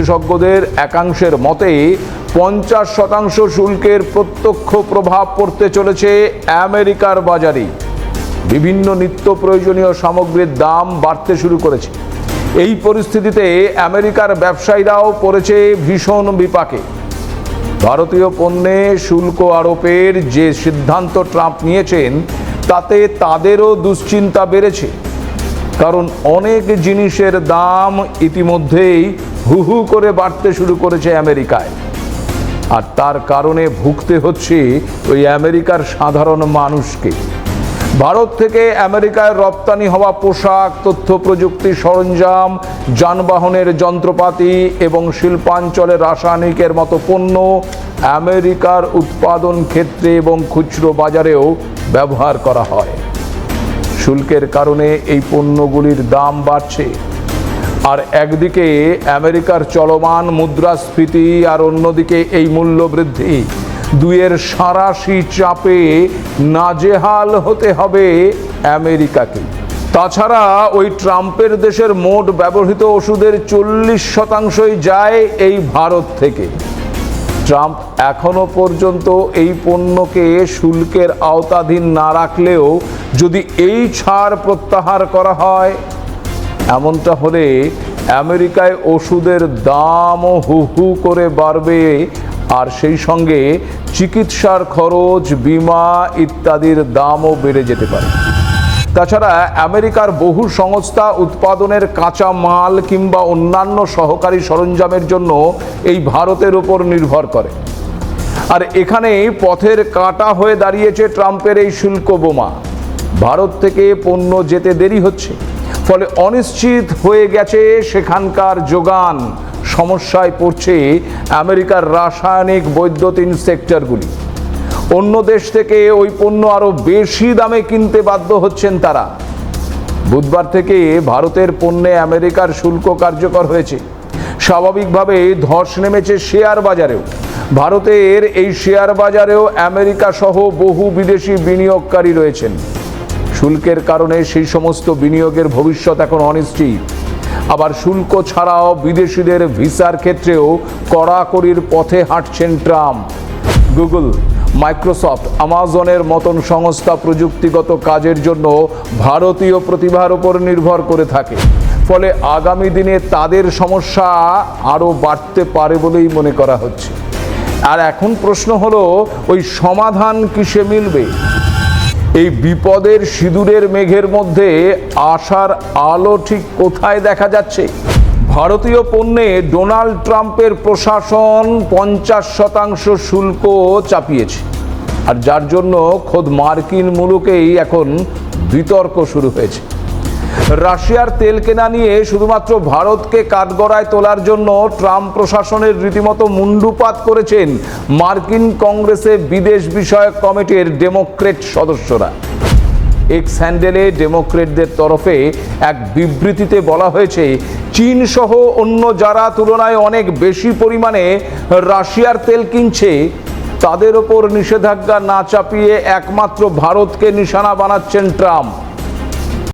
বিশেষজ্ঞদের একাংশের মতে পঞ্চাশ শতাংশ শুল্কের প্রত্যক্ষ প্রভাব পড়তে চলেছে আমেরিকার বাজারে। বিভিন্ন নিত্য প্রয়োজনীয় সামগ্রীর দাম বাড়তে শুরু করেছে। এই পরিস্থিতিতে আমেরিকার ব্যবসায়ীরাও পড়েছে ভীষণ বিপাকে। ভারতীয় পণ্যে শুল্ক আরোপের যে সিদ্ধান্ত ট্রাম্প নিয়েছেন, তাতে তাদেরও দুশ্চিন্তা বেড়েছে। কারণ অনেক জিনিসের দাম ইতিমধ্যেই হু হু করে বাড়তে শুরু করেছে আমেরিকায়। আর তার কারণে ভুগতে হচ্ছে ওই আমেরিকার সাধারণ মানুষকে। ভারত থেকে আমেরিকায় রপ্তানি হওয়া পোশাক, তথ্য প্রযুক্তি সরঞ্জাম, যানবাহনের যন্ত্রপাতি এবং শিল্পাঞ্চলে রাসায়নিকের মতো পণ্য আমেরিকার উৎপাদন ক্ষেত্রে এবং খুচরো বাজারেও ব্যবহার করা হয়। শুল্কের কারণে এই পণ্যগুলির দাম বাড়ছে। আর একদিকে আমেরিকার চলমান মুদ্রাস্ফীতি আর অন্যদিকে এই মূল্য বৃদ্ধি দুয়ের সারাশি চাপে নাজেহাল হতে হবে আমেরিকাকে। তাছাড়া ওই ট্রাম্পের দেশের মোট ব্যবহৃত ওষুধের চল্লিশ শতাংশই যায় এই ভারত থেকে। ট্রাম্প এখনও পর্যন্ত এই পণ্যকে শুল্কের আওতাধীন না রাখলেও যদি এই ছাড় প্রত্যাহার করা হয় এমনটা হলে আমেরিকায় ওষুধের দামও হু হু করে বাড়বে, আর সেই সঙ্গে চিকিৎসার খরচ, বিমা ইত্যাদির দামও বেড়ে যেতে পারে। তাছাড়া আমেরিকার বহু সংস্থা উৎপাদনের কাঁচা মাল কিংবা অন্যান্য সহকারী সরঞ্জামের জন্য এই ভারতের উপর নির্ভর করে। আর এখানে পথের কাঁটা হয়ে দাঁড়িয়েছে ট্রাম্পের এই শুল্ক বোমা। ভারত থেকে পণ্য যেতে দেরি হচ্ছে। ফলে অনিশ্চিত হয়ে গেছে সেখানকার যোগান। সমস্যায় পড়ছে আমেরিকার রাসায়নিক বৈদ্যুতিন সেক্টরগুলি। অন্য দেশ থেকে ওই পণ্য আরও বেশি দামে কিনতে বাধ্য হচ্ছেন তারা। বুধবার থেকে ভারতের পণ্যে আমেরিকার শুল্ক কার্যকর হয়েছে। স্বাভাবিকভাবে ধস নেমেছে শেয়ার বাজারেও। ভারতের এই শেয়ার বাজারেও আমেরিকা সহ বহু বিদেশি বিনিয়োগকারী রয়েছেন। শুল্কের কারণে সেই সমস্ত বিনিয়োগের ভবিষ্যৎ এখন অনিশ্চিত। আবার শুল্ক ছাড়াও বিদেশিদের ভিসার ক্ষেত্রেও কড়াকড়ির পথে হাঁটছেন ট্রাম্প। গুগল, মাইক্রোসফট, আমাজনের মতন সংস্থা প্রযুক্তিগত কাজের জন্য ভারতীয় প্রতিভার উপর নির্ভর করে থাকে। ফলে আগামী দিনে তাদের সমস্যা আরও বাড়তে পারে বলেই মনে করা হচ্ছে। আর এখন প্রশ্ন হলো, ওই সমাধান কিসে মিলবে? এই বিপদের সিঁদুরের মেঘের মধ্যে আশার আলো ঠিক কোথায় দেখা যাচ্ছে? ভারতীয় পণ্যে ডোনাল্ড ট্রাম্পের প্রশাসন পঞ্চাশ শতাংশ শুল্ক চাপিয়েছে। আর যার জন্য খোদ মার্কিন মুলুকেই এখন বিতর্ক শুরু হয়েছে। রাশিয়ার তেল কেনা নিয়ে শুধুমাত্র ভারতকে কাঠগড়ায় তোলার জন্য ট্রাম্প প্রশাসনের রীতিমতো মুন্ডুপাত করেছেন মার্কিন কংগ্রেসে বিদেশ বিষয়ক কমিটির ডেমোক্রেট সদস্যরা। এক্স হ্যান্ডেলে ডেমোক্রেটদের তরফে এক বিবৃতিতে বলা হয়েছে চীন সহ অন্য যারা তুলনায় অনেক বেশি পরিমাণে রাশিয়ার তেল কিনছে, তাদের ওপর নিষেধাজ্ঞা না চাপিয়ে একমাত্র ভারতকে নিশানা বানাচ্ছেন ট্রাম্প।